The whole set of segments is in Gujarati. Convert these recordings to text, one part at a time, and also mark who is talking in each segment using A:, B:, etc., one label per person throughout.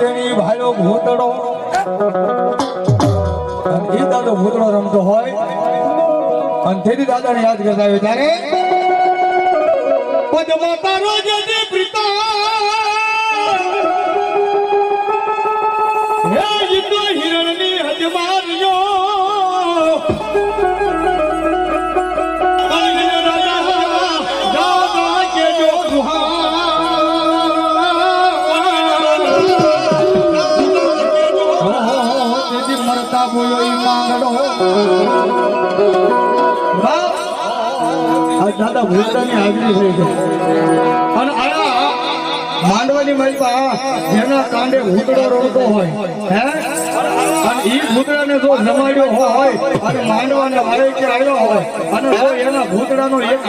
A: તેની ભાઈઓ ભૂતડો એ દાદો ભૂતડો રમતો હોય. અને તેથી દાદાને યાદ કરતા હોય ત્યારે પદમાં તારો જજે પ્રીતા. હે ઇન્દ્ર હિરણની હજમાર્યો દાદા ભૂતડાની હાજરી થઈ છે. અને આયા માંડવાની મલપા જેના કાંડે ભૂતડો રોતો હોય ઈ ભૂતડાને જો જમાડ્યો હોય, અને માંડવાને હોય, અને જો એક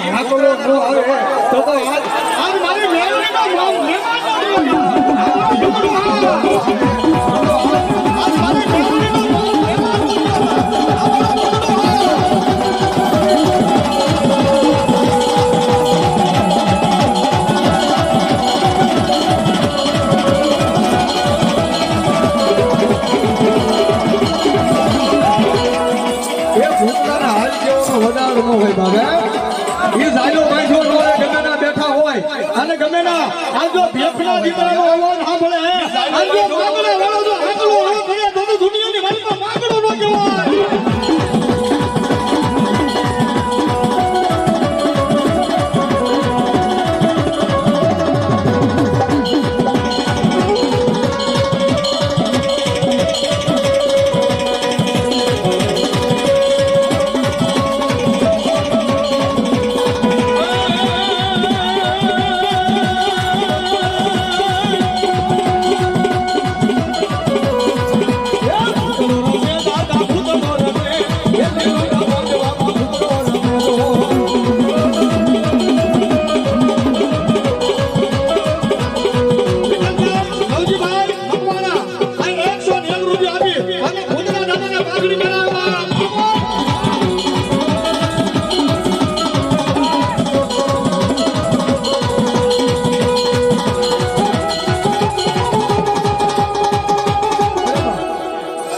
A: ગમે ના. આજો જો ભેફના દીકરાનો અવાજ સાંભળે આ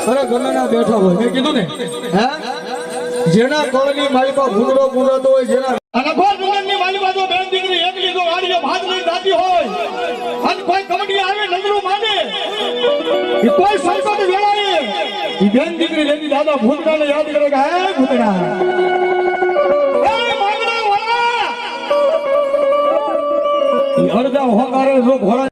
A: અરે ગમે ના બેઠા હોય. મેં કીધું ને? હે? જેના કોળની માલિકા ભૂંડરો ભૂંડતો હોય જેના અને કોઈ જુગનની માલિકા જો બેન દીકરી એક લીધો વાડીએ ભાત લઈને જાતી હોય અને કોઈ કબડ્ડી આવે નજરો માંડે એ કોઈ સંકટ વેળાએ ઈ બેન દીકરી લેતી દાદા ભૂતડાને યાદ કરે કે હે ભૂતડા એ અડધા હોકારે જો ઘોડા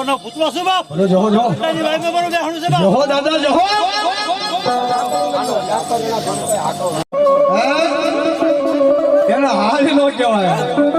B: પરિવારનો ભૂતલો છે બાપ?
A: જો જો જો
B: પોતાની વાઈફે બરો બેહણું છે બાપ?
A: જોહો દાદા જોહો. હે? હાલ નો કહેવાય.